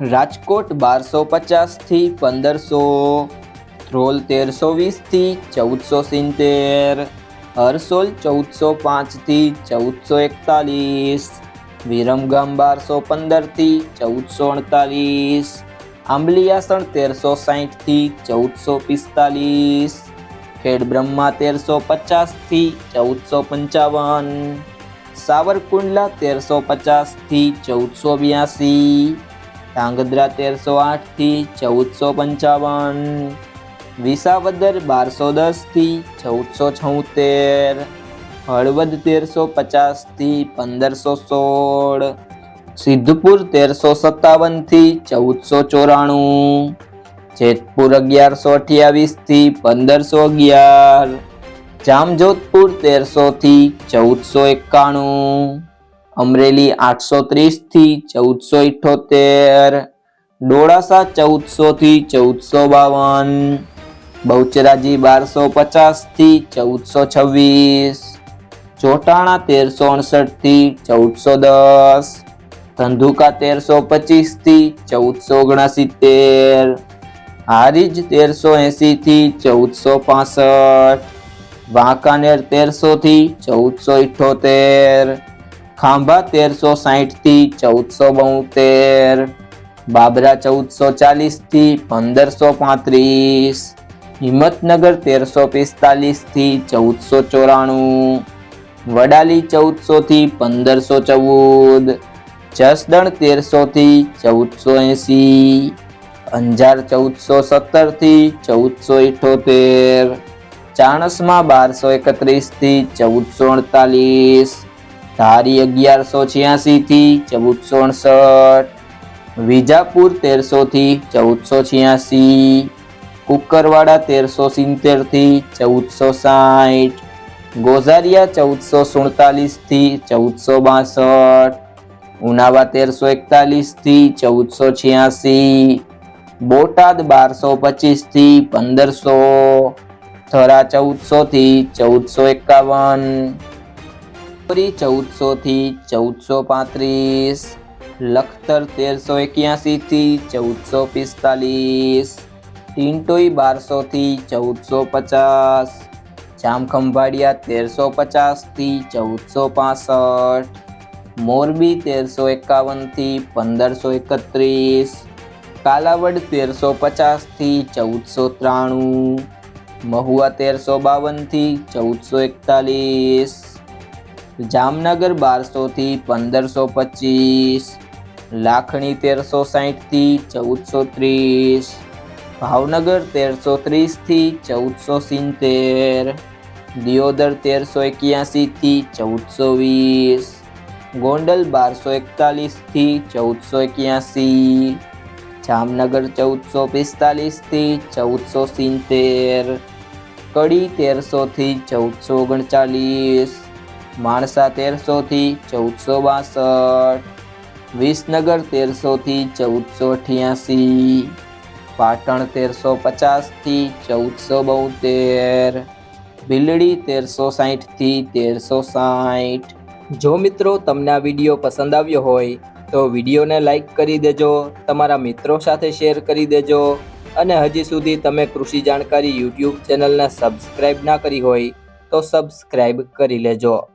રાજકોટ બારસો પચાસથી પંદરસો ધ્રોલ તેરસો વીસથી ચૌદસો સિત્તેર હરસોલ ચૌદસો પાંચથી ચૌદસો એકતાલીસ, વિરમગામ બારસો પંદરથી ચૌદસો અડતાલીસ, આંબલિયાસણ તેરસો સાહીઠથી ચૌદસો પિસ્તાલીસ, ખેડબ્રહ્મા તેરસો પચાસથી ચૌદસો પંચાવન, સાવરકુંડલા તેરસો પચાસથી ચૌદસો બ્યાસી ધાંગધ્રા તેરસો આઠથી ચૌદસો પંચાવન. વિસાવદર બારસો દસથી ચૌદસો છોતેર. હળવદ તેરસો પચાસથી પંદરસો સોળ. સિદ્ધપુર તેરસો સત્તાવનથી ચૌદસો ચોરાણું. જેતપુર અગિયારસો અઠ્યાવીસથી પંદરસો અગિયાર. જામજોધપુર તેરસોથી ચૌદસો એકાણું. અમરેલી આઠસો ત્રીસથી ચૌદસો ઇઠોતેર, ડોળાસા ચૌદસોથી ચૌદસો બાવન, બહુચરાજી બારસો પચાસથી ચૌદસો છવ્વીસ, ચોટાણા તેરસો અડસઠથી ચૌદસો દસ, ધંધુકા તેરસો પચીસથી ચૌદસો ઓગણસિત્તેર, હારીજ તેરસો એંસીથી ચૌદસો પાસઠ, વાંકાનેર તેરસોથી ચૌદસો ઇઠ્ઠોતેર ખાંભા તેરસો સાહીઠથી ચૌદસો બોતેર, બાબરા ચૌદસો ચાલીસથી પંદરસો પાંત્રીસ, હિંમતનગર તેરસો પિસ્તાલીસથી ચૌદસો ચોરાણું, વડાલી ચૌદસોથી પંદરસો ચૌદ, જસદણ તેરસોથી ચૌદસો એંસી, અંજાર ચૌદસો સત્તરથી ચૌદસો ઇઠોતેર, ચાણસમાં બારસો એકત્રીસથી ચૌદસો અડતાલીસ ધારી અગિયારસો છ્યાસીથી ચૌદસો અડસઠ. વિજાપુર તેરસોથી ચૌદસો છ્યાસી. કુકરવાડા તેરસો સિત્તેરથી ચૌદસો સાઠ. ગોઝારિયા ચૌદસો સુડતાલીસથી ચૌદસો બાસઠ. ઉનાવા તેરસો એકતાલીસથી ચૌદસો છ્યાસી. બોટાદ બારસો પચીસથી પંદરસો. થરા ચૌદસોથી ચૌદસો એકાવન. ચૌદસોથી ચૌદસો પાંત્રીસ, લખતર તેરસો એક્યાસીથી ચૌદસો પિસ્તાલીસ ટિન્ટોઈ બારસોથી ચૌદસો પચાસ, જામખંભાળિયા તેરસો પચાસથી ચૌદસો પાસઠ, મોરબી તેરસો એકાવનથી પંદરસો એકત્રીસ, કાલાવડ તેરસો પચાસથી ચૌદસો ત્રાણું, મહુવા તેરસો બાવનથી ચૌદસો એકતાલીસ જામનગર બારસોથી પંદરસો પચીસ, લાખણી તેરસો સાહીઠથી ચૌદસો ત્રીસ, ભાવનગર તેરસો ત્રીસથી ચૌદસો સિત્તેર, દિયોદર તેરસો એક્યાસીથી ચૌદસો વીસ, ગોંડલ બારસો એકતાલીસથી ચૌદસો એક્યાસી, જામનગર ચૌદસો પિસ્તાલીસથી ચૌદસો સિત્તેર, કડી તેરસોથી ચૌદસો ઓગણચાલીસ માણસા તેરસોથી ચૌદસો બાસઠ. વિસનગર તેરસોથી ચૌદસો અઠ્યાસી. પાટણ તેરસો પચાસથી ચૌદસો બોતેર. ભીલડી તેરસો સાહીઠથી તેરસો સાહીઠ જો મિત્રો તમને આ વીડિયો પસંદ આવ્યો હોય, તો વિડીયોને લાઈક કરી દેજો, તમારા મિત્રો સાથે શેર કરી દેજો, અને હજી સુધી તમે કૃષિ જાણકારી યુટ્યુબ ચેનલને સબસ્ક્રાઈબ ના કરી હોય, તો સબસ્ક્રાઈબ કરી લેજો.